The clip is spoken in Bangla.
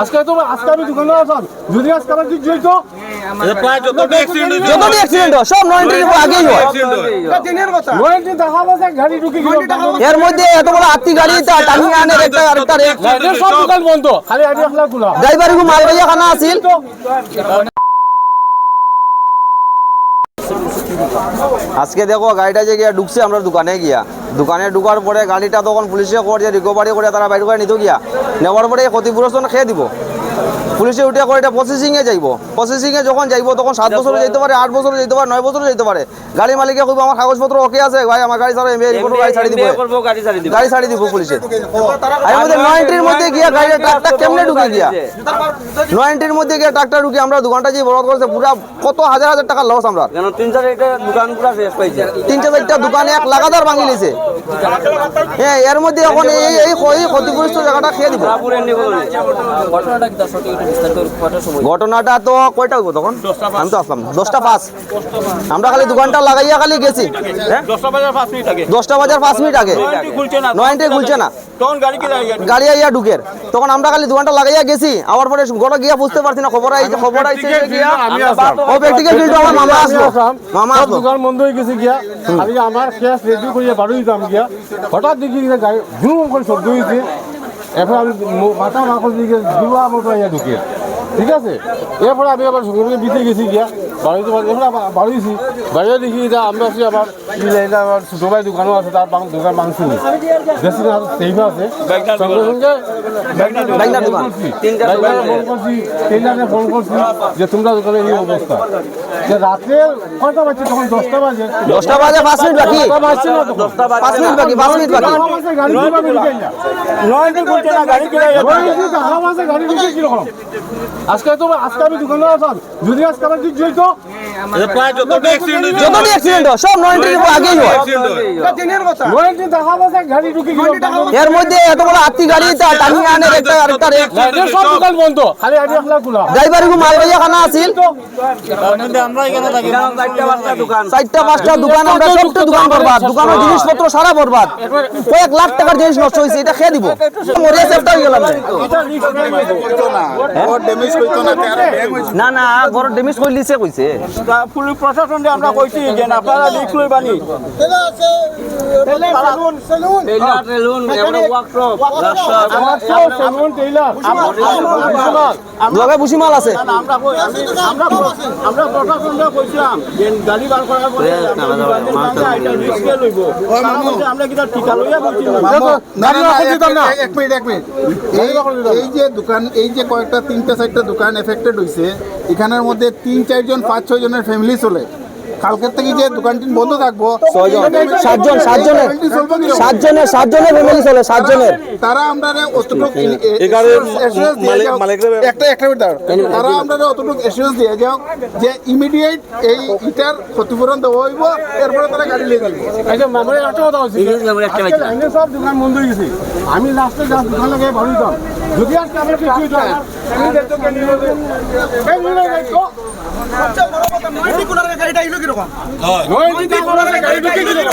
আজকে তো আজকে আমি দোকানে আসাম যদি আজকে আমার হয় হয়। এর মধ্যে এত বড় আত্মি গাড়ি টানি আনে একটা আরেকটা আসলা ড্রাইভার গু খানা আছিল। আজকে দেখো, গাড়িটা যে গিয়া ঢুকছে আমরা দোকানে গিয়া। দোকানে ঢুকার পরে গাড়িটা তখন পুলিশে করে রিকভারি করে তারা বাইর করে নিত গিয়া। নেওয়ার পরে ক্ষতিপূরণ খেয়ে দিব। পুলিশে উঠে করে এটা প্রসেসিংয়ে যাইব। প্রসেসিংয়ে যখন যাইব তখন সাত বছরে যেতে পারে আট বছরে যেতে পারে নয় বছরে যেতে পারে। গাড়ি মালিকে কইব আমার কাগজপত্র ওকে আছে ভাই আমার গাড়ি ছাড়া এমএ রিপোর্ট গাড়ি ছাড়ি দিব। গাড়ি ছাড়ি দিব। পুলিশে। আমি মধ্যে নয় এন্ট্রির মধ্যে গিয়া গাড়িটা ট্রাকটা কেমনে ঢুকে গিয়া নয় এন্ট্রির মধ্যে গিয়া ট্রাকটা ঢুকে আমরা দোকানটা যে বরবাদ করেছে পুরা কত হাজার হাজার টাকা লস আমরা। তিন চার দোকান পুরা শেষ পাইছে তিন চারটা দোকানে এক লাগাতার ভাঙি লিছে হ্যাঁ এর মধ্যে এখন এই এই ক্ষতিগ্রস্ত জায়গাটা খেয়ে দিব। ঘটনাটা ঘটনাটা তো কয়টা হইব তখন? আমি তো আসলাম দশটা পাঁচ? আমরা খালি দোকানটা লাগাইয়া খালি গেছি। হ্যাঁ? দশটা বাজার পাঁচ মিনিট আগে। নয়নটি খুলছে না। গাড়ি আইয়া ঢুকের। তখন আমরা খালি দোকানটা লাগাইয়া গেছি। আবার পরে গোটা গিয়া বুঝতে পারছি না খবর আইছে খবর আইছে ও প্র্যাকটিক্যাল ফিল্ড আমার মামা আসলো। মামা আসলো। দোকান বন্ধ হয়ে গেছে গিয়া। আমি আমার শেষ রেডি করিয়া বাড়ি দিতাম গিয়া। হঠাৎ দেখি গিয়ে গাড়ি ঝুম করে শব্দ হয়েছে এরপর আমি মাথা মাখন দিকে দুয়া মতো ইয়া ঢুকে। ঠিক আছে? এরপরে আমি আবার সঙ্গে বিতে গেছি গিয়া। বাড়িতে আবার বাড়িয়েছি বাড়িতে দেখি এটা আমরা আছি আবার কি এটা আমার ছোটো ভাই দোকানও আছে তার দোকান মাংস নেই বেশি না সেইভ আছে। সঙ্গে সঙ্গে ফোন করছি টেলারে ফোন করছি যে তোমরা দোকানে এই অবস্থা যে রাতে কয়টা বাজছে তখন দশটা বাজে। দশটা বাজে পাঁচ মিনিট বাকি। পাঁচ মিনিট বাকি পাঁচ মিনিট বাকি। গাড়ি কীভাবে ঢুকে না নয়নটি খুলছে না গাড়ি কি লাগে ওই যে দেখা মাসে গাড়ি ঢুকে কীরকম আজকে তো আজকে আমি দোকানে আসাম যদি আজকে প্রায় যতটা অ্যাক্সিডেন্ট যতটি অ্যাক্সিডেন্ট হয় সব নয় ইন্টারের আগেই হয়। দেখা গাড়ি ঢুকে গেল এর মধ্যে এত বড় আত্মি গাড়ি তা টানি আনে একটা আরেকটা রে সব দোকান বন্ধ। খালি আসলা খোলা ড্রাইভার ভাইয়া খানা আছিল। আমরা এখানে থাকি চারটা পাঁচটা দোকান চারটা পাঁচটা দোকান আমরা সবটা দোকান বরবাদ। দোকানের জিনিসপত্র সারা বরবাদ। কয়েক লাখ টাকার জিনিস নষ্ট হয়েছে এটা খেয়ে দিব। মরিয়া সেফটা হয়ে গেলাম। না না বড় ড্যামেজ করে দিছে কইছে। পুলিশ প্রশাসন আমরা কইছি যে আপনারা রিক্স লই বানি লগে বুসি মাল আছে? আমরা কই আমি আমরা আমরা প্রশাসনকে কইছিলাম যে গাড়ি বার করার পরে এটা রিস্ক লইব আমরা কিটা ঠিকা লইয়া বলছি না? না না এক মিনিট, এক মিনিট এক এই এই যে দোকান এই যে কয়েকটা তিনটা চারটা দোকান এফেক্টেড হইছে এখানের মধ্যে তিন চারজন পাঁচ ছয় জনের ফ্যামিলি চলে। কালকের থেকে যে দোকানটি বন্ধ থাকব সাতজন সাতজনের? সাতজনের সাতজনের ফ্যামিলি চলে সাতজনের। তারা আমরা অতটুক একটা একটা মিনিট। তারা আমরা অতটুক এসিউরেন্স দিয়ে যাও যে ইমিডিয়েট এই ইটার ক্ষতিপূরণ দেওয়া হইব এরপরে তারা গাড়ি নিয়ে যাবে। সব দোকান বন্ধ হয়ে গেছে। আমি লাস্টে যা দোকান লাগে ভালো দিতাম যদি আজকে আমার কিছু গাড়ি ঢুকে গেল।